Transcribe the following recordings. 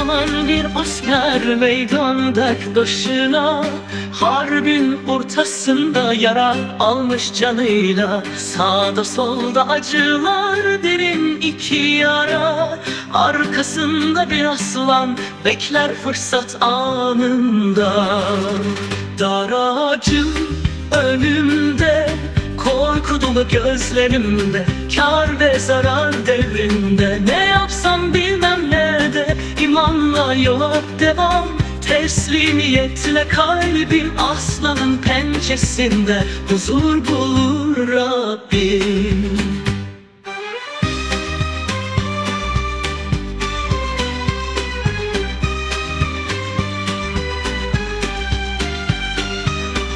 zaman bir asker meydanda başına Harbin ortasında yara almış canıyla Sağda solda acılar derin iki yara Arkasında bir aslan bekler fırsat anında. Dar ağacın önümde Korku dolu gözlerimde Kar ve zarar devrinde Ne yapsam bilmem imanla yola devam. Teslimiyetle kalbim aslanın pençesinde. Huzur bulur Rabbim.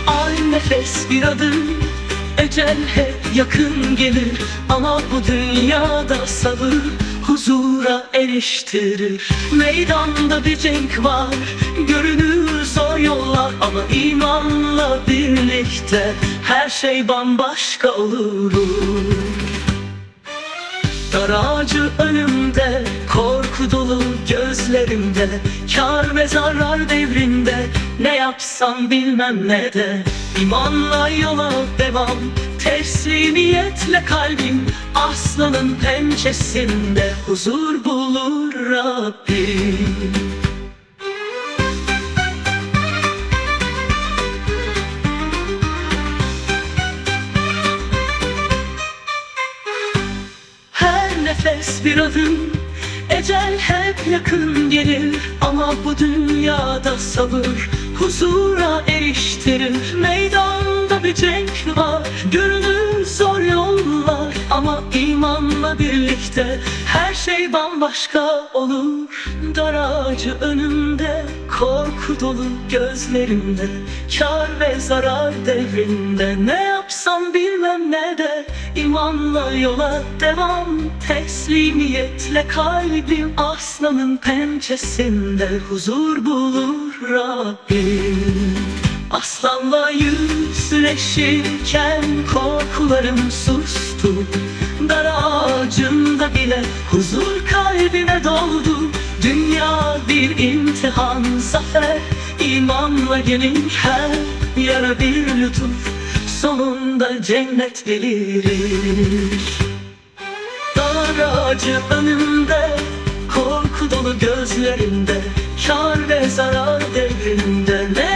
Ay nefes bir adım Ecel hep yakın gelir. Ama bu dünyada sabır Huzura eriştirir. Meydanda bir cenk var Görünür zor yollar Ama imanla birlikte Her şey bambaşka olur. Dar ağacı önümde, korku dolu gözlerimde Kar ve zarar devrinde, ne yapsam bilmem ne de. İmanla yola devam, teslimiyetle kalbim Aslanın pençesinde huzur bulur Rabbim. Her nefes bir adım Ecel hep yakın gelir. Ama bu dünyada sabır Huzura eriştirir. Meydanda bir cenk birlikte Her şey bambaşka olur. Dar ağacı önümde Korku dolu gözlerimde Kar ve zarar devrinde. Ne yapsam bilmem ne de İmanla yola devam. Teslimiyetle kalbim aslanın pençesinde Huzur bulur Rabbim Aslanla yüzleşirken korkularım sustu. Dar ağacında bile huzur kalbime doldu. Dünya bir imtihan zafer imanla gelir her yara bir lütuf. Sonunda cennet belirir Dar ağacı önümde Korku dolu gözlerimde Kar ve zarar devrinde Ne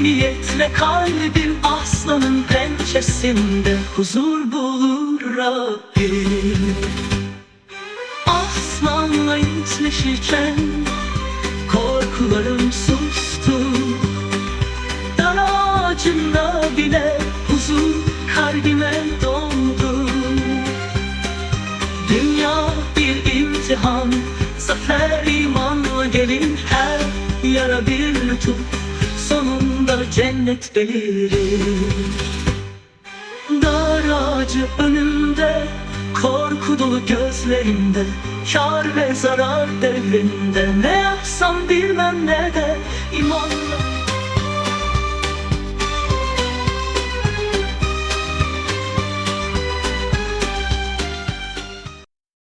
Teslimiyetle kalbim aslanın pençesinde Huzur bulur Rabbim. Aslanla yüzleşirken Korkularım sustu. Dar ağacında bile huzur kalbime doldu. Dünya bir imtihan Zafer imanla gelir her yara bir lütuf cennet belirir Dar ağacı önümde Korku dolu gözlerimde Kar ve zarar devrinde. Ne yapsam bilmem ne de imanla